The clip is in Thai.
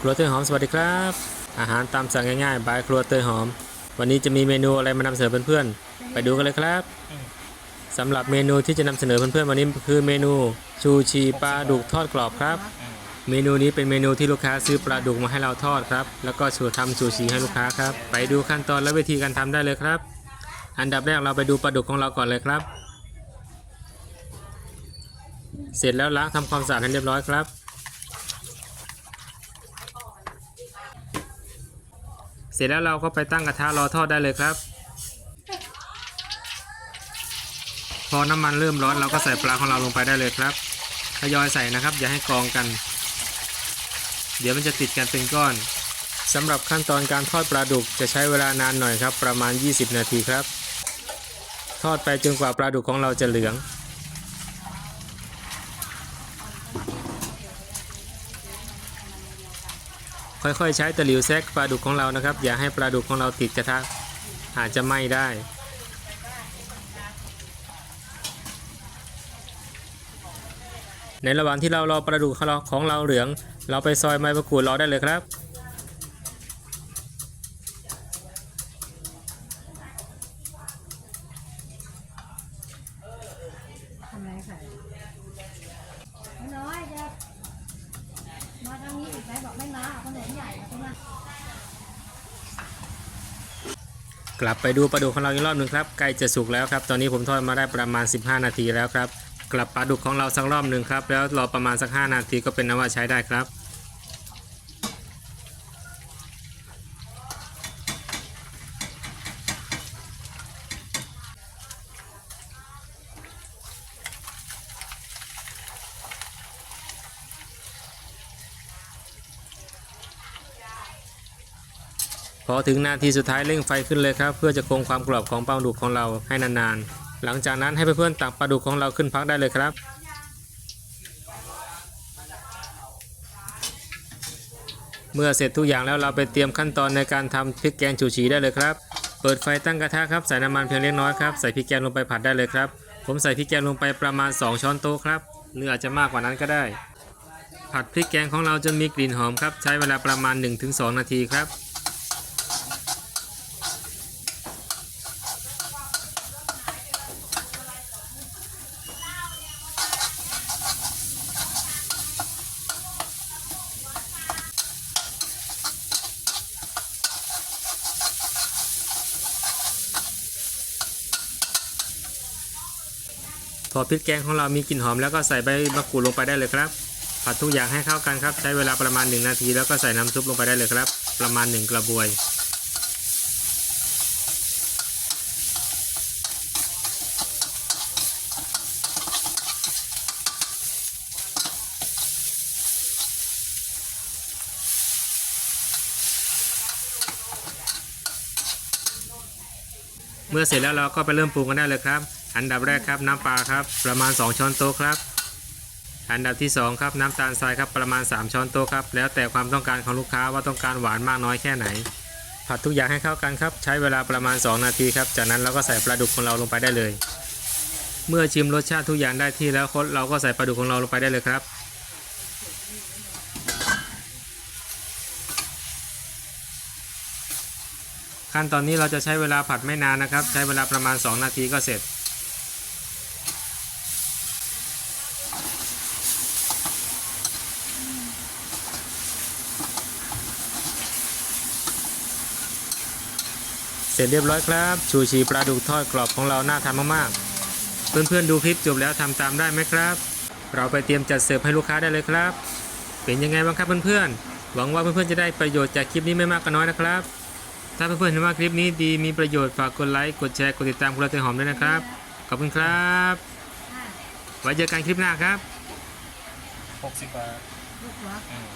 ครัวเตยหอมสวัสดีครับ อาหารตามสั่งง่ายๆบายครัวเตยหอม วันนี้จะมีเมนูอะไรมานำเสนอเพื่อนๆไปดูกันเลยครับสำหรับเมนูที่จะนำเสนอเพื่อนๆวันนี้คือเมนูชูชีปลาดุกทอดกรอบครับ เมนูนี้เป็นเมนูที่ลูกค้าซื้อปลาดุกมาให้เราทอดครับ แล้วก็ชูทำชูชีให้ลูกค้าครับ ไปดูขั้นตอนและวิธีการทำได้เลยครับ อันดับแรกเราไปดูปลาดุกของเราก่อนเลยครับ เสร็จแล้วล้างทำความสะอาดให้เรียบร้อยครับ เส ร็จแล้วเราก็ไปตั้งกระทะรอทอดได้เลยครับ พอน้ำมันเริ่มร้อนเราก็ใส่ปลาของเราลงไปได้เลยครับทยอยใส่นะครับ อย่าให้กองกัน เดี๋ยวมันจะติดกันเป็นก้อนสำหรับขั้นตอนการทอดปลาดุกจะใช้เวลานานหน่อยครับ ประมาณ 20 นาทีครับ ทอดไปจนกว่าปลาดุกของเราจะเหลือง ค่อยๆ ใช้ตะหลิวแซกปลาดุกของเรานะครับ อย่าให้ปลาดุกของเราติดกระทะอาจจะไหม้ได้ ในระหว่างที่เรารอปลาดุกของเราของเราเหลือง เราไปซอยใบมะกรูดรอได้เลยครับ อกไม่มาถนนใหญ่นะใช่ไหมกลับไปดูปลาดุกของเราอีกรอบหนึ่งครับใกล้จะสุกแล้วครับ ตอนนี้ผมทอดมาได้ประมาณ 15 นาทีแล้วครับ กลับปลาดุกของเราสักรอบหนึ่งครับ แล้วรอประมาณสัก 5 นาทีก็เป็นนว่าใช้ได้ครับ อถึงนาทีสุดท้ายเร่งไฟขึ้นเลยครับ เพื่อจะคงความกรอบของปลาดุกของเราให้นานๆ หลังจากนั้นให้เพื่อนๆตักปลาดุกของเราขึ้นพักได้เลยครับเมื่อเสร็จทุกอย่างแล้วเราไปเตรียมขั้นตอนในการทำพริกแกงชูชีได้เลยครับ เปิดไฟตั้งกระทะครับใส่น้ำมันเพียงเล็กน้อยครับใส่พริกแกงลงไปผัดได้เลยครับ ผมใส่พริกแกงลงไปประมาณ 2 ช้อนโต๊ะครับหรืออาจจะมากกว่านั้นก็ได้ ผัดพริกแกงของเราจนมีกลิ่นหอมครับใช้เวลาประมาณ 1-2 นาทีครับ พอพริกแกงของเรามีกลิ่นหอมแล้วก็ใส่ใบมะกรูดลงไปได้เลยครับ ผัดทุกอย่างให้เข้ากันครับ ใช้เวลาประมาณ 1 นาที แล้วก็ใส่น้ำซุปลงไปได้เลยครับ ประมาณ 1 กระบวย เมื่อเสร็จแล้วเราก็ไปเริ่มปรุงกันได้เลยครับ อันดับแรกครับน้ำปลาครับประมาณ 2 ช้อนโต๊ะครับ อันดับที่ 2 ครับน้ำตาลทรายครับประมาณ 3 ช้อนโต๊ะครับแล้วแต่ความต้องการของลูกค้าว่าต้องการหวานมากน้อยแค่ไหน ผัดทุกอย่างให้เข้ากันครับ ใช้เวลาประมาณ 2 นาทีครับ จากนั้นเราก็ใส่ปลาดุกของเราลงไปได้เลย เมื่อชิมรสชาติทุกอย่างได้ที่แล้วคเราก็ใส่ปลาดุกของเราลงไปได้เลยครับขั้นตอนนี้เราจะใช้เวลาผัดไม่นานนะครับ ใช้เวลาประมาณ 2 นาทีก็เสร็จ ร็จเรียบร้อยครับ ชูชีปลาดุกทอดกรอบของเราน่าทานมากๆ เพื่อนๆดูคลิปจบแล้วทำตามได้ไหมครับ เราไปเตรียมจัดเสิร์ฟให้ลูกค้าได้เลยครับ เป็นยังไงบ้างครับเพื่อนๆหวังว่าเพื่อนๆจะได้ประโยชน์จากคลิปนี้ไม่มากก็น้อยนะครับ ถ้าเพื่อนๆเห็นว่าคลิปนี้ดีมีประโยชน์ฝากกดไลค์กดแชร์กดติดตามคุณเตยหอมด้วยนะครับขอบคุณครับไว้เจอกันคลิปหน้าครับหกสิบาทลูกหัวอืม